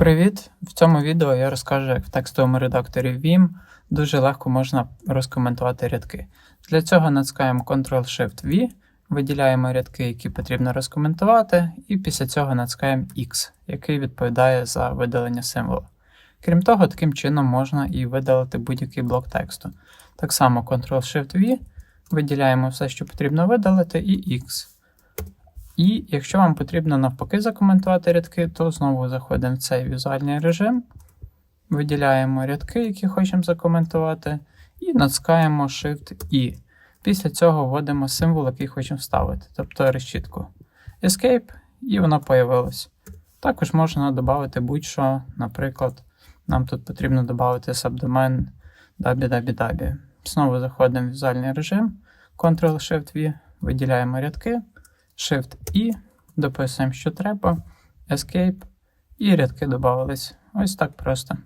Привіт! В цьому відео я розкажу, як в текстовому редакторі Vim дуже легко можна розкоментувати рядки. Для цього натискаємо Ctrl-Shift-V, виділяємо рядки, які потрібно розкоментувати, і після цього натискаємо X, який відповідає за видалення символу. Крім того, таким чином можна і видалити будь-який блок тексту. Так само Ctrl-Shift-V, виділяємо все, що потрібно видалити, і X. І якщо вам потрібно навпаки закоментувати рядки, то знову заходимо в цей візуальний режим, виділяємо рядки, які хочемо закоментувати, і натискаємо Shift-I. Після цього вводимо символ, який хочемо вставити, тобто решітку. Escape, і воно появилось. Також можна додати будь-що, наприклад, нам тут потрібно додати сабдомен www. Знову заходимо в візуальний режим, Ctrl-Shift-V, виділяємо рядки. Shift-I, дописуємо, що треба, Escape, і рядки додавались. Ось так просто.